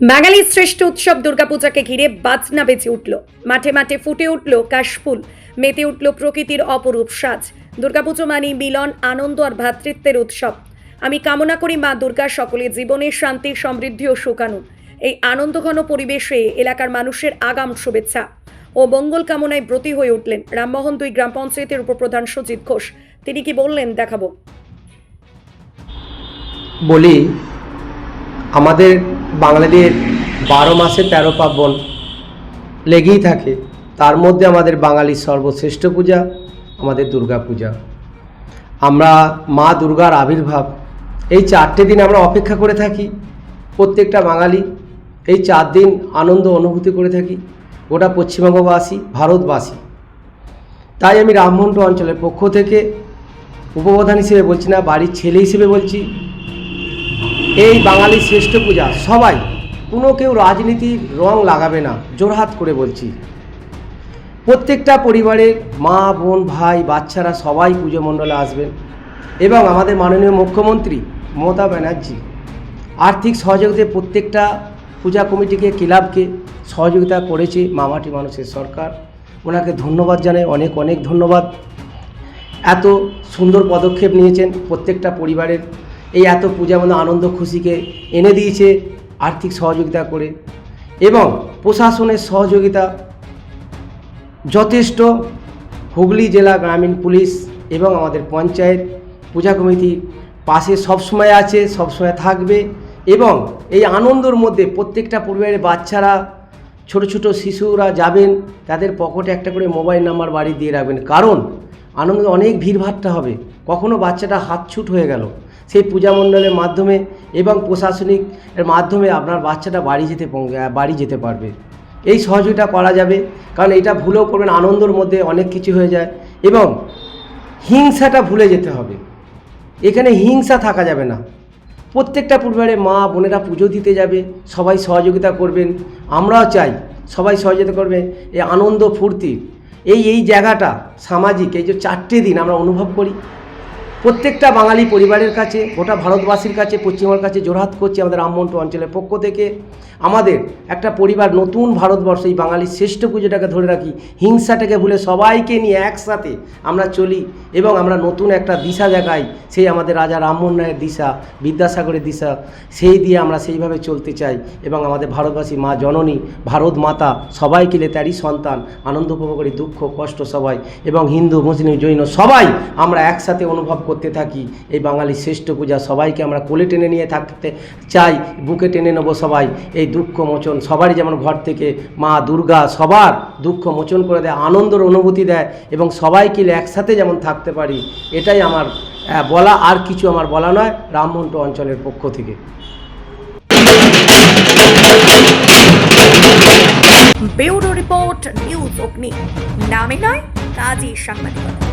বাঙালির শ্রেষ্ঠ উৎসব দুর্গাপূজাকে ঘিরে বাজনা বেজে উঠল। মাঠে মাঠে ফুটে উঠল কাশফুল, মেতে উঠল প্রকৃতির অপরূপ সাজ। দুর্গাপুজো মানেই মিলন, আনন্দ আর ভ্রাতৃত্বের উৎসব। আমি কামনা করি মা দুর্গা সকলের জীবনে শান্তি, সমৃদ্ধি ও সুকানু। এই আনন্দঘন পরিবেশে এলাকার মানুষের আগাম শুভেচ্ছা। ও মঙ্গল কামনায় ব্রতী হয়ে উঠলেন রামমোহন দুই গ্রাম পঞ্চায়েতের উপপ্রধান সুজিত ঘোষ। তিনি কি বললেন দেখাবো। বলি, আমাদের বাঙালিদের বারো মাসে তেরো পার্বণ লেগেই থাকে। তার মধ্যে আমাদের বাঙালির সর্বশ্রেষ্ঠ পূজা, আমাদের দুর্গা পূজা। আমরা মা দুর্গার আবির্ভাব। এই চারটে দিন আমরা অপেক্ষা করে থাকি, প্রত্যেকটা বাঙালি। এই চার দিন আনন্দ অনুভূতি করে থাকি, গোটা পশ্চিমবঙ্গবাসী, ভারতবাসী। তাই আমি রামমন্ড অঞ্চলের পক্ষ থেকে উপপ্রধান হিসেবে বলছি না, বাড়ির ছেলে হিসেবে বলছি এই বাঙালির শ্রেষ্ঠ পূজা, সবাই, কোনো কেউ রাজনীতির রং লাগাবে না জোরহাত করে বলছি। প্রত্যেকটা পরিবারের মা, বোন, ভাই, বাচ্চারা সবাই পুজো মণ্ডলে আসবেন। এবং আমাদের মাননীয় মুখ্যমন্ত্রী মমতা ব্যানার্জি, আর্থিক সহযোগিতায় প্রত্যেকটা পূজা কমিটিকে, ক্লাবকে সহযোগিতা করেছে মামাটি মানুষের সরকার। ওনাকে ধন্যবাদ জানাই, অনেক অনেক ধন্যবাদ। এত সুন্দর পদক্ষেপ নিয়েছেন প্রত্যেকটা পরিবারের এই এত পূজা মানে আনন্দ খুশিকে এনে দিয়েছে আর্থিক সহযোগিতা করে। এবং প্রশাসনের সহযোগিতা যথেষ্ট। হুগলি জেলা গ্রামীণ পুলিশ এবং আমাদের পঞ্চায়েত পূজা কমিটি পাশে সবসময় আছে, সবসময় থাকবে এবং এই আনন্দর মধ্যে প্রত্যেকটা পরিবারের বাচ্চারা, ছোট ছোট শিশুরা যাবেন, তাদের পকেটে একটা করে মোবাইল নাম্বার বাড়ি দিয়ে রাখবেন। কারণ আনন্দ অনেক ভিড়ভাট্টা হবে। কখনো বাচ্চাটা হাতছুট হয়ে গেল। সেই পূজা মণ্ডলের মাধ্যমে এবং প্রশাসনিক মাধ্যমে আপনার বাচ্চাটা বাড়ি যেতে বাড়ি যেতে পারবে। এই সহযোগিতা করা যাবে, কারণ এটা ভুলেও করবেন, আনন্দর মধ্যে অনেক কিছু হয়ে যায় এবং হিংসাটা ভুলে যেতে হবে। এখানে হিংসা থাকা যাবে না। প্রত্যেকটা পরিবারে মা বোনেরা পুজো দিতে যাবে, সবাই সহযোগিতা করবেন। আমরাও চাই সবাই সহযোগিতা করবে, এই আনন্দ ফুর্তি। এই এই জায়গাটা সামাজিক, এই যে চারটে দিন আমরা অনুভব করি প্রত্যেকটা বাঙালি পরিবারের কাছে, গোটা ভারতবাসীর কাছে, পশ্চিমবঙ্গের কাছে জোরহাত করছি আমাদের রামমন্টু অঞ্চলের পক্ষ থেকে। আমাদের একটা পরিবার, নতুন ভারতবর্ষ, এই বাঙালির শ্রেষ্ঠ পুজোটাকে ধরে রাখি। হিংসাটাকে ভুলে সবাইকে নিয়ে একসাথে আমরা চলি এবং আমরা নতুন একটা দিশা দেখাই, সেই আমাদের রাজা রামমোহন রায়ের দিশা, বিদ্যাসাগরের দিশা, সেই দিয়ে আমরা সেইভাবে চলতে চাই এবং আমাদের ভারতবাসী, মা জননী, ভারত মাতা, সবাইকে নিয়ে তারই সন্তান, আনন্দ উপভোগ করি, দুঃখ, কষ্ট সবাই এবং হিন্দু, মুসলিম, জৈন সবাই আমরা একসাথে অনুভব করতে থাকি। এই বাঙালির শ্রেষ্ঠ পূজা সবাইকে আমরা কোলে টেনে নিয়ে থাকতে চাই, বুকে টেনে নেব সবাই। এই দুঃখ মোচন সবারই যেমন ঘর থেকে মা দুর্গা সবার দুঃখ মোচন করে দেয়, আনন্দের অনুভূতি দেয় এবং সবাইকে একসাথে যেমন থাকতে পারি, এটাই আমার বলা আর কিছু আমার বলা নয় রামমন্টু অঞ্চলের পক্ষ থেকে। ব্যুরো রিপোর্ট, নিউজ অগ্নি। নামে নয়, কাজী সাংবাদিকতা।